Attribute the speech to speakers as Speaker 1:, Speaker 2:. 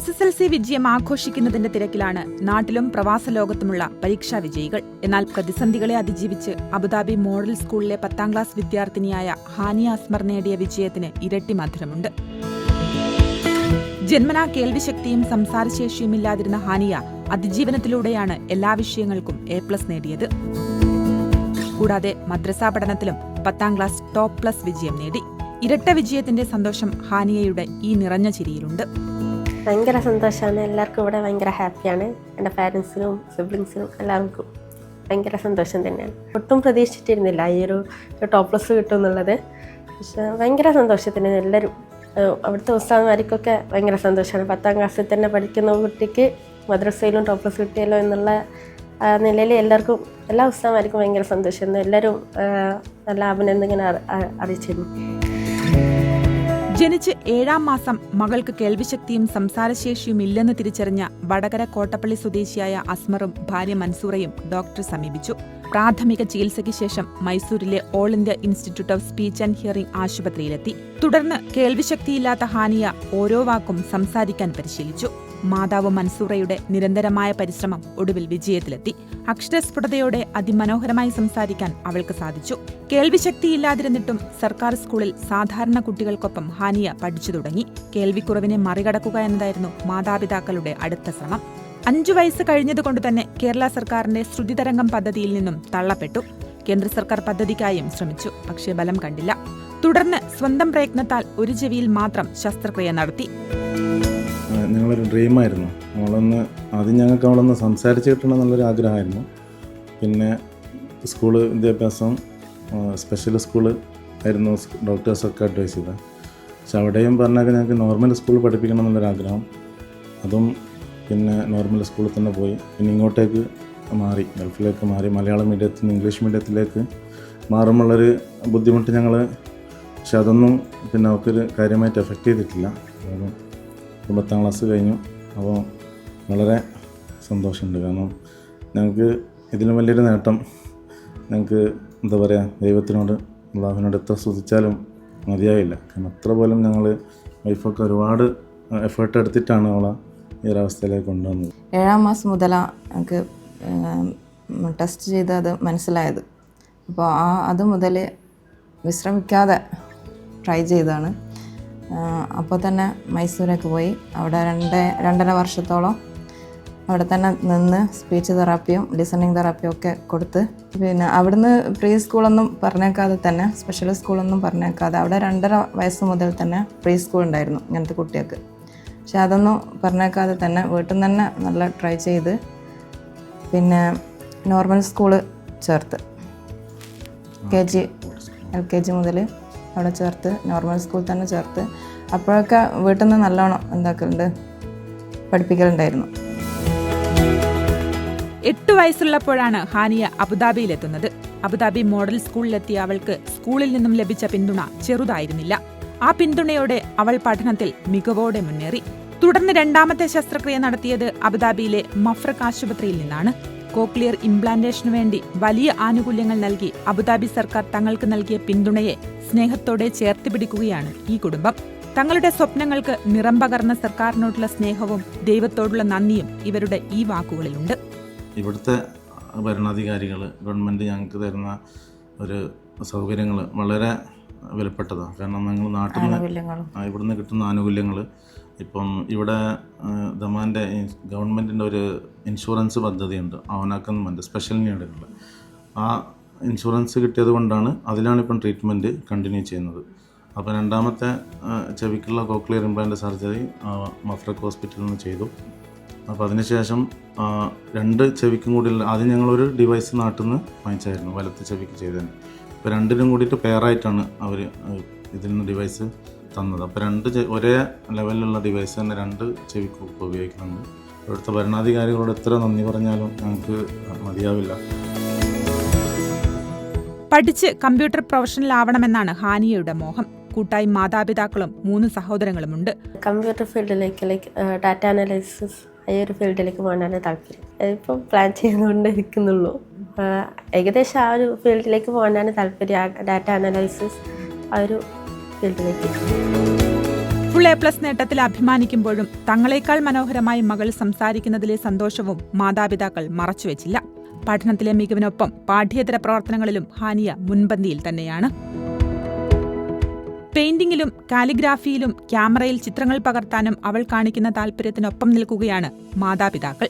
Speaker 1: S S L C വിജയം ആഘോഷിക്കുന്നതിന്റെ തിരക്കിലാണ് നാട്ടിലും പ്രവാസ ലോകത്തുമുള്ള പരീക്ഷാ വിജയികൾ. എന്നാൽ പ്രതിസന്ധികളെ അതിജീവിച്ച് അബുദാബി മോഡൽ സ്കൂളിലെ പത്താം ക്ലാസ് വിദ്യാർത്ഥിനിയായ ഹാനിയ അസ്മർ നേടിയ വിജയത്തിന് ഇരട്ടി മധുരമുണ്ട്. ജന്മനാ കേൾവിശക്തിയും സംസാരശേഷിയും ഇല്ലാതിരുന്ന ഹാനിയ അതിജീവനത്തിലൂടെയാണ് എല്ലാ വിഷയങ്ങൾക്കും എ പ്ലസ് നേടിയത്. കൂടാതെ മദ്രസാ പഠനത്തിലും പത്താം ക്ലാസ് ടോപ്പ് പ്ലസ് വിജയം നേടി. ഇരട്ട വിജയത്തിന്റെ സന്തോഷം ഹാനിയയുടെ ഈ നിറഞ്ഞ ചിരിയിലുണ്ട്.
Speaker 2: ഭയങ്കര സന്തോഷമാണ്. എല്ലാവർക്കും ഇവിടെ ഭയങ്കര ഹാപ്പിയാണ്. എന്റെ പാരൻസിനും സിബ്ലിങ്സിനും എല്ലാവർക്കും ഭയങ്കര സന്തോഷം തന്നെയാണ്. ഒട്ടും പ്രതീക്ഷിച്ചിരുന്നില്ല ഈ ഒരു ടോപ്പ് പ്ലസ് കിട്ടും എന്നുള്ളത് പക്ഷേ ഭയങ്കര സന്തോഷത്തിന് എല്ലാവരും അവിടുത്തെ ഉസ്താദ്മാർക്കൊക്കെ ഭയങ്കര സന്തോഷമാണ്. പത്താം ക്ലാസ്സിൽ തന്നെ പഠിക്കുന്ന കുട്ടിക്ക് മദ്രസയിലും പ്ലസ് കിട്ടിയല്ലോ എന്നുള്ള നിലയിൽ എല്ലാവർക്കും എല്ലാ ഉസ്താദ്മാർക്കും ഭയങ്കര സന്തോഷമായിരുന്നു എല്ലാവരും നല്ല അഭിനന്ദനം അറിയിച്ചിരുന്നു.
Speaker 1: ജനിച്ച് ഏഴാം മാസം മകൾക്ക് കേൾവിശക്തിയും സംസാരശേഷിയും ഇല്ലെന്ന് തിരിച്ചറിഞ്ഞ വടകര കോട്ടപ്പള്ളി സ്വദേശിയായ അസ്മറും ഭാര്യ മൻസൂറയും ഡോക്ടറെ സമീപിച്ചു. പ്രാഥമിക ചികിത്സയ്ക്ക് ശേഷം മൈസൂരിലെ all India institute of speech and hearing ആശുപത്രിയിലെത്തി. തുടർന്ന് കേൾവിശക്തിയില്ലാത്ത ഹാനിയ ഓരോ വാക്കും സംസാരിക്കാൻ പരിശീലിച്ചു. മാതാവ് മൻസൂറയുടെ നിരന്തരമായ പരിശ്രമം ഒടുവിൽ വിജയത്തിലെത്തി. അക്ഷരസ്ഫുടതയോടെ അതിമനോഹരമായി സംസാരിക്കാൻ അവൾക്ക് സാധിച്ചു. കേൾവിശക്തിയില്ലാതിരുന്നിട്ടും സർക്കാർ സ്കൂളിൽ സാധാരണ കുട്ടികൾക്കൊപ്പം ഹാനിയ പഠിച്ചു തുടങ്ങി. കേൾവിക്കുറവിനെ മറികടക്കുക എന്നതായിരുന്നു മാതാപിതാക്കളുടെ അടുത്ത ശ്രമം. അഞ്ചു വയസ്സ് കഴിഞ്ഞതുകൊണ്ട് തന്നെ കേരള സർക്കാരിന്റെ ശ്രുതിതരംഗം പദ്ധതിയിൽ നിന്നും തള്ളപ്പെട്ടു. കേന്ദ്ര സർക്കാർ പദ്ധതിക്കായും ശ്രമിച്ചു പക്ഷേ ബലം കണ്ടില്ല. തുടർന്ന് സ്വന്തം പ്രയത്നത്താൽ ഒരു ചെവിയിൽ മാത്രം ശസ്ത്രക്രിയ നടത്തി.
Speaker 3: ഞങ്ങളൊരു ഡ്രീമായിരുന്നു അവളൊന്ന് ആദ്യം ഞങ്ങൾക്ക് അവളൊന്ന് സംസാരിച്ച് കിട്ടണം എന്നുള്ളൊരു ആഗ്രഹമായിരുന്നു. പിന്നെ സ്കൂൾ വിദ്യാഭ്യാസം സ്പെഷ്യൽ സ്കൂൾ ആയിരുന്നു ഡോക്ടേഴ്സൊക്കെ അഡ്വൈസ് ചെയ്തത്. പക്ഷെ അവിടെയും പറഞ്ഞാൽ ഞങ്ങൾക്ക് നോർമൽ സ്കൂൾ പഠിപ്പിക്കണം എന്നുള്ളൊരു ആഗ്രഹം. അതും പിന്നെ നോർമൽ സ്കൂളിൽ തന്നെ പോയി. പിന്നെ ഇങ്ങോട്ടേക്ക് മാറി ഗൾഫിലേക്ക് മാറി മലയാളം മീഡിയത്തിൽ നിന്ന് ഇംഗ്ലീഷ് മീഡിയത്തിലേക്ക് മാറുമ്പോഴുള്ളൊരു ബുദ്ധിമുട്ട് ഞങ്ങൾ പക്ഷെ അതൊന്നും പിന്നെ അവർക്കൊരു കാര്യമായിട്ട് എഫക്റ്റ് ചെയ്തിട്ടില്ല. കാരണം ഇപ്പം പത്താം ക്ലാസ് കഴിഞ്ഞു. അപ്പോൾ വളരെ സന്തോഷമുണ്ട്. കാരണം ഞങ്ങൾക്ക് ഇതിലും വലിയൊരു നേട്ടം. ഞങ്ങൾക്ക് എന്താ പറയുക ദൈവത്തിനോട് അള്ളാഹുവിനോട് എത്ര സ്തുതിച്ചാലും മതിയാവില്ല കാരണം അത്ര പോലും ഞങ്ങൾ വൈഫൊക്കെ ഒരുപാട് എഫേർട്ട് എടുത്തിട്ടാണ് അവളെ ഈ ഒരവസ്ഥയിലേക്ക് കൊണ്ടുവന്നത്.
Speaker 4: ഏഴാം മാസം മുതലാണ് എനിക്ക് ടെസ്റ്റ് ചെയ്ത് അത് മനസ്സിലായത്. അപ്പോൾ ആ അത് മുതൽ വിശ്രമിക്കാതെ ട്രൈ ചെയ്തതാണ്. അപ്പോൾ തന്നെ മൈസൂരേക്ക് പോയി. അവിടെ രണ്ട് രണ്ടര വർഷത്തോളം അവിടെ തന്നെ നിന്ന് സ്പീച്ച് തെറാപ്പിയും ലിസണിങ് തെറാപ്പിയും ഒക്കെ കൊടുത്ത് പിന്നെ അവിടുന്ന് പ്രീ സ്കൂളൊന്നും പറഞ്ഞേക്കാതെ തന്നെ സ്പെഷ്യൽ സ്കൂളൊന്നും പറഞ്ഞേക്കാതെ അവിടെ രണ്ടര വയസ്സ് മുതൽ തന്നെ പ്രീ സ്കൂൾ ഉണ്ടായിരുന്നു ഇങ്ങനത്തെ കുട്ടികൾക്ക്. പക്ഷെ അതൊന്നും പറഞ്ഞേക്കാതെ തന്നെ വീട്ടിൽ നിന്ന് തന്നെ നല്ല ട്രൈ ചെയ്ത് പിന്നെ നോർമൽ സ്കൂൾ ചേർത്ത്. K G L K G മുതൽ അവിടെ ചേർത്ത് നോർമൽ സ്കൂൾ തന്നെ ചേർത്ത്. അപ്പോഴൊക്കെ വീട്ടിൽ നിന്ന് നല്ലോണം എന്താക്കലുണ്ട്? പഠിപ്പിക്കലുണ്ടായിരുന്നു.
Speaker 1: എട്ട് വയസ്സുള്ളപ്പോഴാണ് ഹാനിയ അബുദാബിയിലെത്തുന്നത്. അബുദാബി മോഡൽ സ്കൂളിലെത്തിയ അവൾക്ക് സ്കൂളിൽ നിന്നും ലഭിച്ച പിന്തുണ ചെറുതായിരുന്നില്ല. ആ പിന്തുണയോടെ അവൾ പഠനത്തിൽ മികവോടെ മുന്നേറി. തുടർന്ന് രണ്ടാമത്തെ ശസ്ത്രക്രിയ നടത്തിയത് അബുദാബിയിലെ മഫ്രക് ആശുപത്രിയിൽ നിന്നാണ്. കോക്ലിയർ ഇംപ്ലാന്റേഷനു വേണ്ടി വലിയ ആനുകൂല്യങ്ങൾ നൽകി അബുദാബി സർക്കാർ തങ്ങൾക്ക് നൽകിയ പിന്തുണയെ സ്നേഹത്തോടെ ചേർത്ത് പിടിക്കുകയാണ് ഈ കുടുംബം. തങ്ങളുടെ സ്വപ്നങ്ങൾക്ക് നിറം പകർന്ന സർക്കാരിനോടുള്ള സ്നേഹവും ദൈവത്തോടുള്ള നന്ദിയും ഇവരുടെ ഈ വാക്കുകളിലുണ്ട്.
Speaker 3: ഇവിടുത്തെ ഭരണാധികാരികൾ ഗവൺമെന്റ് ഞങ്ങൾക്ക് തരുന്ന ഒരു സൗകര്യങ്ങൾ വളരെ വിലപ്പെട്ടതാണ് കാരണം ഞങ്ങൾ നാട്ടിൽ നിന്ന് ഇവിടുന്ന് കിട്ടുന്ന ആനുകൂല്യങ്ങൾ ഇപ്പം ഇവിടെ ദമാന്റെ ഗവൺമെന്റിന്റെ ഒരു ഇൻഷുറൻസ് പദ്ധതിയുണ്ട് അവനാക്കുന്നുണ്ട് സ്പെഷ്യൽ നീഡുകൾ ആ ഇൻഷുറൻസ് കിട്ടിയത് കൊണ്ടാണ് അതിലാണ് ഇപ്പം ട്രീറ്റ്മെന്റ് കണ്ടിന്യൂ ചെയ്യുന്നത്. അപ്പോൾ രണ്ടാമത്തെ ചെവിക്കുള്ള കോക്ലിയർ ഇംപ്ലാന്റ് സർജറി മഫ്രക് ഹോസ്പിറ്റലിൽ നിന്ന് ചെയ്തു. അപ്പോൾ അതിനുശേഷം രണ്ട് ചെവിക്കും കൂടി ആദ്യം ഞങ്ങളൊരു ഡിവൈസ് നാട്ടിൽ നിന്ന് വാങ്ങിച്ചായിരുന്നു വലത്ത് ചെവിക്ക് ചെയ്തതിന്. അപ്പോൾ രണ്ടിനും കൂടിയിട്ട് പെയറായിട്ടാണ് അവർ ഇതിൽ നിന്ന് ഡിവൈസ് തന്നത്. അപ്പോൾ രണ്ട് ഒരേ ലെവലിലുള്ള ഡിവൈസ് തന്നെ രണ്ട് ചെവിക്ക് ഇപ്പോൾ ഉപയോഗിക്കുന്നുണ്ട്. ഇവിടുത്തെ ഭരണാധികാരികളോട് എത്ര നന്ദി പറഞ്ഞാലും ഞങ്ങൾക്ക് മതിയാവില്ല.
Speaker 1: പഠിച്ച് കമ്പ്യൂട്ടർ പ്രൊഫഷണൽ ആവണമെന്നാണ് ഹാനിയയുടെ മോഹം. കൂട്ടായി മാതാപിതാക്കളും മൂന്ന് സഹോദരങ്ങളും ഉണ്ട്
Speaker 2: കമ്പ്യൂട്ടർ ഫീൽഡിലേക്ക് ലൈക്ക് ഡാറ്റ അനാലിസിസ് ഈ ഒരു ഫീൽഡിലേക്ക് പോകാനാണ് താല്പര്യം. ഇപ്പം പ്ലാൻ ചെയ്തുകൊണ്ടിരിക്കുന്നുള്ളൂ ഇരിക്കുന്നുള്ളൂ. ഏകദേശം ആ ഒരു ഫീൽഡിലേക്ക് പോകാനാണ് താല്പര്യം. ഡാറ്റ അനാലിസിസ് ആ ഒരു
Speaker 1: ഫുൾ എ പ്ലസ് നേട്ടത്തിൽ അഭിമാനിക്കുമ്പോഴും തങ്ങളെക്കാൾ മനോഹരമായി മകൾ സംസാരിക്കുന്നതിലെ സന്തോഷവും മാതാപിതാക്കൾ മറച്ചുവെച്ചില്ല. പഠനത്തിലെ മികവിനൊപ്പം പാഠ്യേതര പ്രവർത്തനങ്ങളിലും ഹാനിയ മുൻപന്തിയിൽ തന്നെയാണ്. പെയിന്റിംഗിലും കാലിഗ്രാഫിയിലും ക്യാമറയിൽ ചിത്രങ്ങൾ പകർത്താനും അവൾ കാണിക്കുന്ന താല്പര്യത്തിനൊപ്പം നിൽക്കുകയാണ് മാതാപിതാക്കൾ.